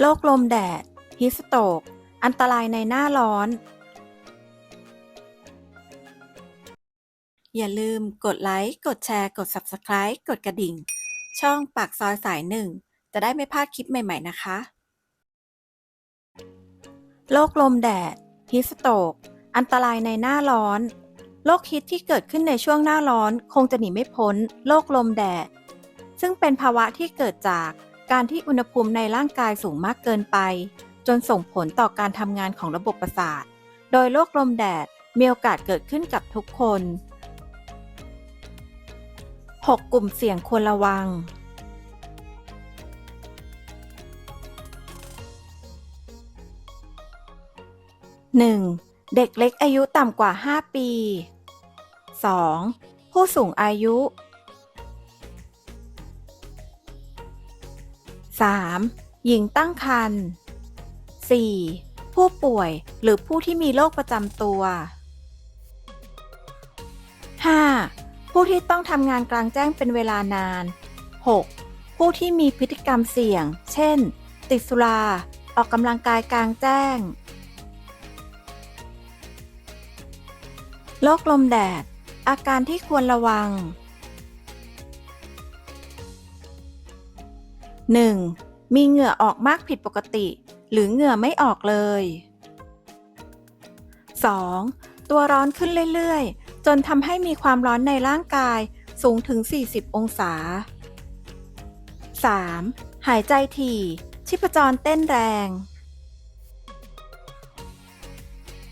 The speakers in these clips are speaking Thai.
โรคลมแดด ฮิสโตก อันตรายในหน้าร้อน อย่าลืมกดไลค์ กดแชร์ กด Subscribe กดกระดิ่ง ช่องปากซอยสายหนึ่ง จะได้ไม่พลาดคลิปใหม่ ๆ นะคะ โรคลมแดด ฮิสโตก อันตรายในหน้าร้อน โรคฮิตที่เกิดขึ้นในช่วงหน้าร้อน คงจะหนีไม่พ้นโรคลมแดด ซึ่งเป็นภาวะที่เกิดจาก การที่อุณหภูมิในร่างกายสูงมากเกินไป จนส่งผลต่อการทำงานของระบบประสาท โดยโรคลมแดดมีโอกาสเกิดขึ้นกับทุกคน 6 กลุ่มเสี่ยงควรระวัง 1. เด็กเล็กอายุต่ำกว่า 5 ปี 2. ผู้สูงอายุ 3. หญิงตั้งครรภ์ 4. ผู้ป่วยหรือผู้ที่มีโรคประจำตัว 5. ผู้ที่ต้องทำงานกลางแจ้งเป็นเวลานาน 6. ผู้ที่มีพฤติกรรมเสี่ยง เช่น ติดสุรา ออกกำลังกายกลางแจ้ง โรคลมแดด อาการที่ควรระวัง 1. มีเหงื่อออกมากผิดปกติ หรือเหงื่อไม่ออกเลย 2. ตัวร้อนขึ้นเรื่อยๆ จนทำให้มีความร้อนในร่างกายสูงถึง 40 องศา 3. หายใจถี่ ชีพจรเต้นแรง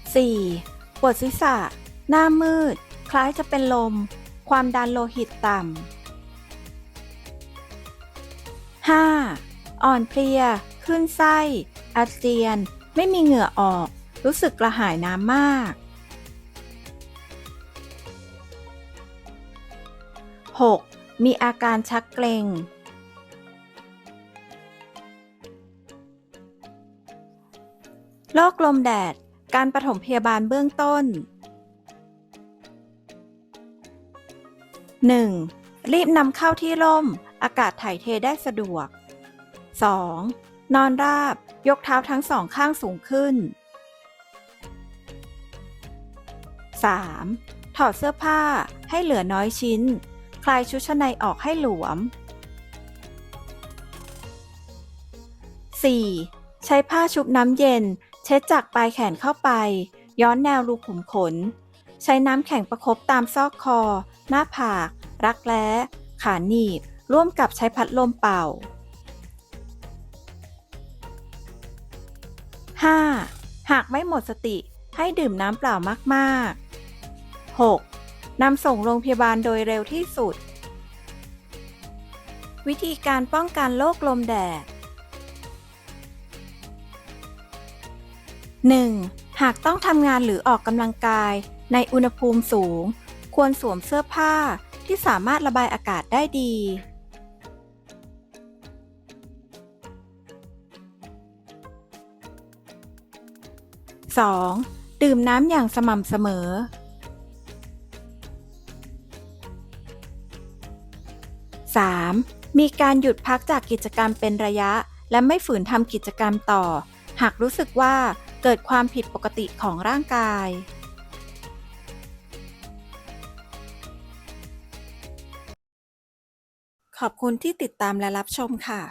4. ปวดศีรษะ หน้ามืด คล้ายจะเป็นลม ความดันโลหิตต่ำ 5. อ่อนเพลียขึ้นไส้ อาเจียน ไม่มีเหงื่อออก รู้สึกกระหายน้ำมาก 6. มีอาการชักเกร็ง โรคลมแดด การปฐมพยาบาลเบื้องต้น 1. รีบนำเข้าที่ร่ม อากาศถ่ายเทได้สะดวก 2. นอนราบ ยกเท้าทั้งสองข้างสูงขึ้น 3. ถอดเสื้อผ้าให้เหลือน้อยชิ้น คลายชุดชั้นในออกให้หลวม 4. ใช้ผ้าชุบน้ำเย็น เช็ดจากปลายแขนเข้าไป ย้อนแนวรูขุมขน ใช้น้ำแข็งประคบตามซอกคอ หน้าผาก รักแร้ ขาหนีบ ร่วมกับใช้พัดลมเป่า 5. หากไม่หมดสติให้ดื่มน้ำเปล่ามากๆ 6. นำส่งโรงพยาบาลโดยเร็วที่สุด วิธีการป้องกันโรคลมแดด 1. หากต้องทำงานหรือออกกำลังกายในอุณหภูมิสูง ควรสวมเสื้อผ้าที่สามารถระบายอากาศได้ดี 2. ดื่มน้ำอย่างสม่ำเสมอ 3. มีการหยุดพักจากกิจกรรมเป็นระยะ และไม่ฝืนทำกิจกรรมต่อ หากรู้สึกว่าเกิดความผิดปกติของร่างกาย ขอบคุณที่ติดตามและรับชมค่ะ